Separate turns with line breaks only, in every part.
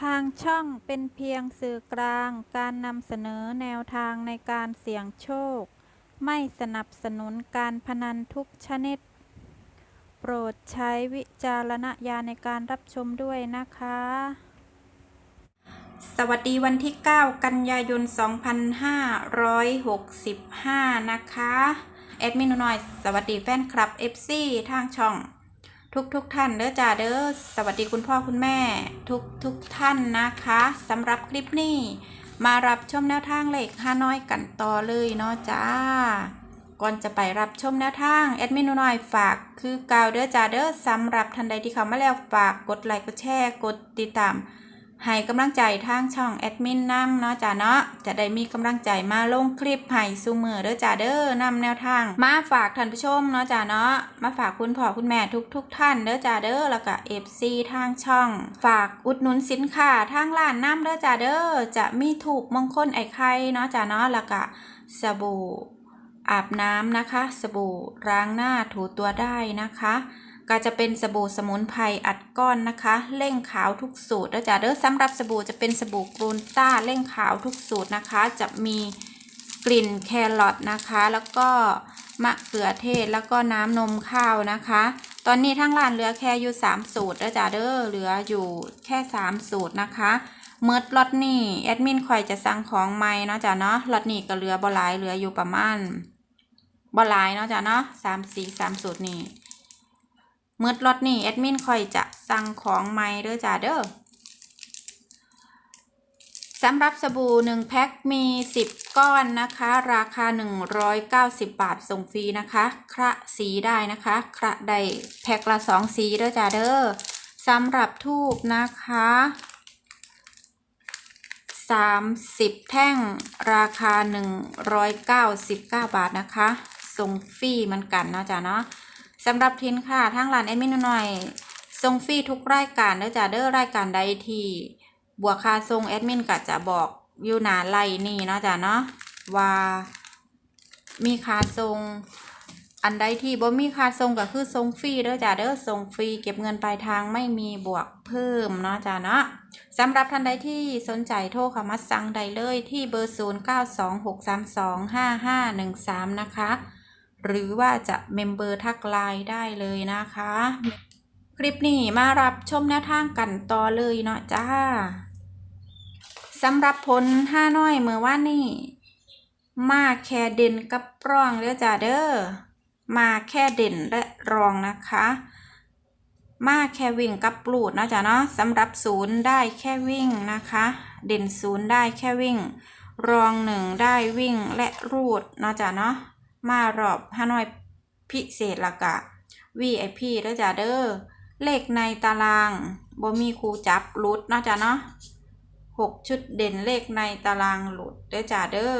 ทางช่องเป็นเพียงสื่อกลางการนำเสนอแนวทางในการเสี่ยงโชค ไม่สนับสนุนการพนันทุกชนิด โปรดใช้วิจารณญาณในการรับชมด้วยนะคะ สวัสดีวันที่ 9 กันยายน 2565 นะคะ แอดมินหน่อย สวัสดีแฟนคลับ FC ทางช่อง ทุกทุกๆท่านเด้อจ้าเด้อสวัสดีคุณพ่อคุณแม่ ทุกทุกๆท่านนะคะสำหรับคลิปนี้มารับชมแนวทางเลขห้าน้อยกันต่อเลยเนาะจ้า ก่อนจะไปรับชมแนวทางแอดมินหน่อยฝากคือกาวเด้อจ้าเด้อสำหรับท่านใดที่เข้ามาแล้วฝากกดไลค์กดแชร์กดติดตาม ให้กำลังใจทางช่องแอดมินนำเนาะจ้าเนาะจะได้มีกำลังใจมาลงคลิปให้ซูมือเด้อจ้าเด้อนำแนวทาง มาฝากท่านผู้ชมเนาะจ้าเนาะมาฝากคุณพ่อคุณแม่ทุกทุกๆท่านเด้อจ้าเด้อแล้วก็เอฟซีทางช่อง ฝากอุดหนุนสินค้าทางร้านน้ำเด้อจ้าเด้อจะมีถูกมงคลไอ้ไข่เนาะจ้าเนาะแล้วก็สบู่อาบน้ำนะคะ สบู่ล้างหน้าถูตัวได้นะคะ ก็จะเป็นสบู่สมุนไพรอัดก้อนนะคะ เร่งขาวทุกสูตรแล้วจ้ะเด้อสำหรับสบู่จะเป็นสบู่กรูนต้าเร่งขาวทุกสูตรนะคะ จะมีกลิ่นแครอทนะคะ แล้วก็มะเขือเทศแล้วก็น้ำนมข้าวนะคะ ตอนนี้ทั้งร้านเหลือแค่อยู่3สูตรแล้วจ้ะเด้อเหลืออยู่แค่3สูตรนะคะเมิดล็อตนี่แอดมินคอยจะสั่งของใหม่เนาะจ้ะเนาะล็อตนี่ก็เหลือบ่หลายเหลืออยู่ประมาณบ่หลายเนาะจ้ะเนาะสามสี่สามสูตรนี่ เมื่อรถนี่แอดมินคอยจะสั่งของใหม่เด้อจ้าเด้อสำหรับสบู่1แพ็คมี 10 ก้อนนะคะ ราคา 190 บาทส่งฟรีนะคะ คระสีได้นะคะ คระได้แพ็คละ 2 สีเด้อจ้าเด้อสำหรับทูบนะคะ 30 แท่งราคา 199 บาทนะคะ ส่งฟรีเหมือนกันนะจ้าเนาะ สำหรับทินค่ะทางร้านแอดมินหน่อยส่งฟรีทุกรายการเด้อจ้าเด้อรายการใดที่บวกค่าส่งแอดมินก็จะบอกอยู่หนาไลน์นี่เนาะจ้าเนาะว่ามีค่าส่งอันใดที่บ่มีค่าส่งก็คือส่งฟรีเด้อจ้าเด้อส่งฟรีเก็บเงินปลายทางไม่มีบวกเพิ่มเนาะจ้าเนาะสำหรับท่านใดที่สนใจโทรเข้ามาสั่งได้เลยที่เบอร์ 0926325513 นะคะ หรือว่าจะเมมเบอร์ทักไลน์ได้เลยนะคะ คลิปนี้มารับชมแนวทางกันต่อเลยเนาะจ้าสำหรับผลห้าน้อยเมื่อว่านนี่ มาแค่เด่นกับรองเด้อจ้าเด้อมาแค่เด่นและรองนะคะ มาแค่วิ่งกับปลูดนะจ๊ะเนาะสำหรับศูนย์ได้แค่วิ่งนะคะ เด่นศูนย์ได้แค่วิ่ง รองหนึ่งได้วิ่งและรูดนะจ๊ะเนาะ มารอบฮานอยพิเศษละกะ VIP เด้อจ้าเด้อเลขในตารางบ่มีครูจับหลุดนะจ้าเนาะหกชุดเด่นเลขในตารางหลุดเด้อจ้าเด้อ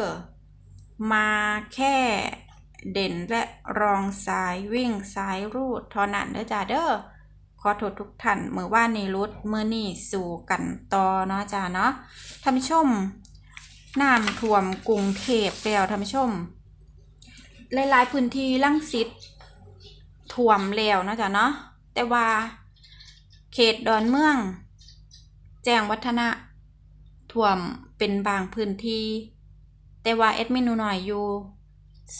มาแค่เด่นและรองสายวิ่งสายรูดท่านั้นเด้อจ้าเด้อขอโทษทุกท่านเมื่อว่านนี้รุดเมื่อนี่สู่กันต่อเนาะจ้าเนาะท่านผู้ชมน้ำท่วมกรุงเทพแล้วท่านผู้ชม หลายๆพื้นที่ลังสิตท่วมแล้วนะจ๊ะเนาะแต่ว่าเขตดอนเมือง แจ้งวัฒนะท่วมเป็นบางพื้นที่ แต่ว่าแอดมินหนูหน่อยอยู่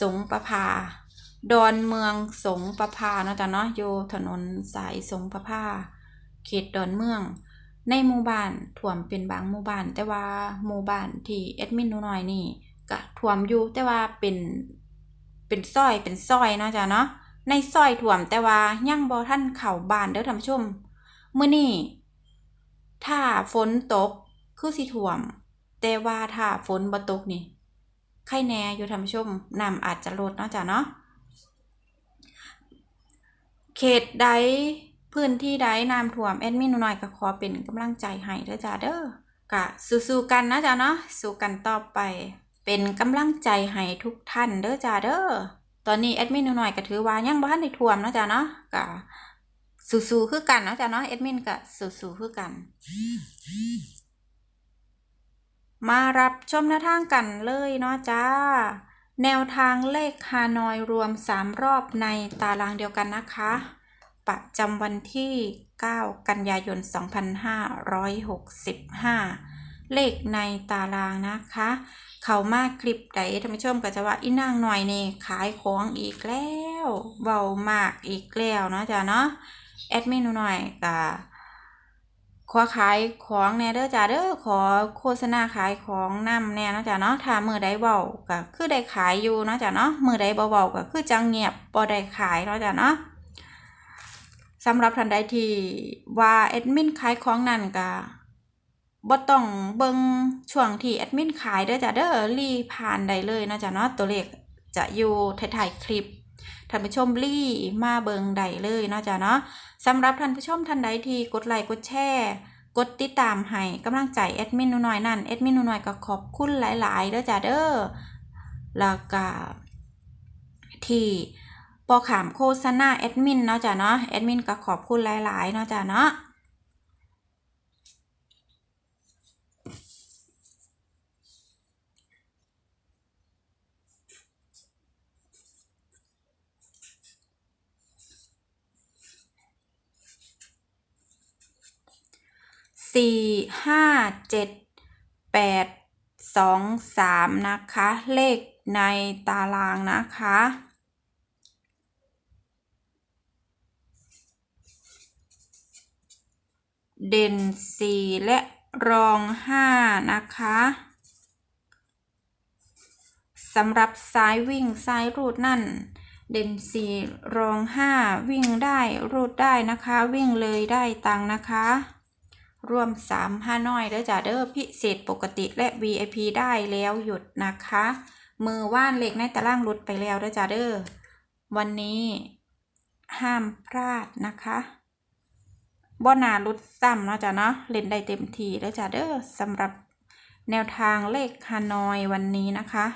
สงประภา ดอนเมืองสงประภาเนาะจ๊ะเนาะอยู่ถนนสายสงประภา เขตดอนเมือง ในหมู่บ้านท่วมเป็นบางหมู่บ้าน แต่ว่าหมู่บ้านที่แอดมินหนูหน่อยนี่ก็ท่วมอยู่แต่ว่าเป็น เป็นซอยเป็นซอยเนาะจ้ะเนาะในซอยถ่วมแต่ว่ายังบ่ท่านเข้าบานเด้อท่านผู้ชมมื้อนี้ถ้าฝนตกคือสิท่วม แต่ว่าถ้าฝนบ่ตกนี่ใครแน่อยู่ท่านผู้ชมน้ำอาจจะลดเนาะจ้ะเนาะเขตใดพื้นที่ใดน้ำท่วมแอดมินหน่อยก็ขอเป็นกำลังใจให้เด้อจ้าเด้อกะสู้ๆกันนะจ้ะเนาะสู้กันต่อไป เป็นกำลังใจให้ทุกท่านเด้อจ้าเด้อ ตอนนี้แอดมินหน่อยก็ถือว่ายังบ่ทันได้ท่วมนะจ้าเนาะก็สู้ๆคือกันนะจ้าเนาะแอดมินก็สู้ๆคือกัน มารับชมแนวทางกันเลยเนาะจ้า แนวทางเลขฮานอยรวม 3 รอบในตารางเดียวกันนะคะ ประจำวันที่ 9 กันยายน 2565 เลขในตารางนะคะ เขามาคลิปใดท่านผู้ชมก็จะว่าอีนางหน่อยนี่ขายของอีกแล้วเบามากอีกแล้วเนาะจ้ะเนาะแอดมินหน่อยก็ขอขายของแน่เด้อจ้าเด้อขอโฆษณาขายของนำแน่นะจ้ะเนาะถ้ามือใดเบาก็คือได้ขายอยู่เนาะจ้ะเนาะมือใดเบาๆก็คือจังเงียบบ่ได้ขายเนาะจ้ะเนาะสำหรับท่านใดที่ว่าแอดมินขายของนั่นก็ บ่ต้องเบิงช่วงที่แอดมินขายเด้อจ้ะเด้อรีผ่านได้เลยเนาะจ้ะเนาะตัวเลขจะอยู่ท้ายคลิปท่านผู้ชมรีมาเบิงใดเลยเนาะจ้ะเนาะสำหรับท่านผู้ชมท่านใดที่กดไลค์กดแชร์กดติดตามให้กำลังใจแอดมินหนูน้อยนั่นแอดมินหนูน้อยก็ขอบคุณหลาย ๆเด้อจ้ะเด้อแล้วก็ที่ปอขามโฆษณาแอดมินเนาะจ้ะเนาะแอดมินก็ขอบคุณหลาย ๆ เนาะจ้ะเนาะ สี่ห้าเจ็ดแปดสองสามนะคะ เลขในตารางนะคะ เด่นสี่และรองห้านะคะสำหรับซ้ายวิ่งซ้ายรูดนั่น เด่นสี่รองห้าวิ่งได้รูดได้นะคะ วิ่งเลยได้ตังนะคะ รวม3ห้าน้อยแล้วจ้าเดอร์พิเศษปกติและ VIP ได้แล้วหยุดนะคะ มือว่านเหล็กในตารางหลุดไปแล้วแล้วจ้าเดอร์วันนี้ห้ามพลาดนะคะบ่นาลุดซ้ำเนาะจ้ะเนาะเล่นได้เต็มทีแล้วจ้ะเด้อสำหรับแนวทางเลขฮานอยวันนี้นะคะ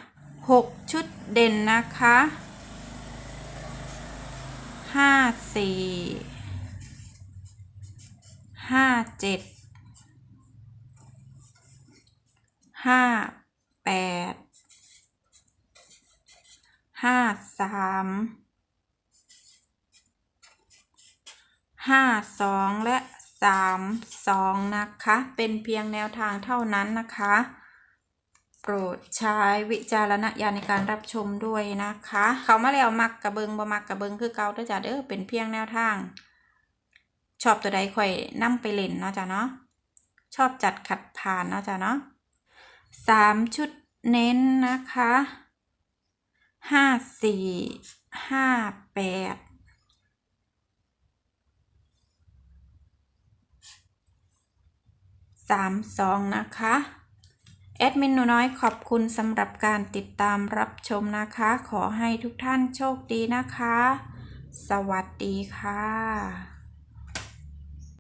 6 ชุดเด่นนะคะ 5 4 5 7 ห้าแปดห้าสามห้าสองและสามสองนะคะ เป็นเพียงแนวทางเท่านั้นนะคะ โปรดใช้วิจารณญาณในการรับชมด้วยนะคะ เขามาแล้วมักกระเบิงบ่มักกระเบิงคือเกาด้อจ้าเด้อเป็นเพียงแนวทาง ชอบตัวใดค่อยนั่งไปเล่นเนาะจ้ะเนาะชอบจัดขัดผ่านเนาะจ้ะเนาะ สามชุดเน้นนะคะห้าสี่ห้าแปดสามสองนะคะแอดมินหนูน้อยขอบคุณสำหรับการติดตามรับชมนะคะ ขอให้ทุกท่านโชคดีนะคะ สวัสดีค่ะ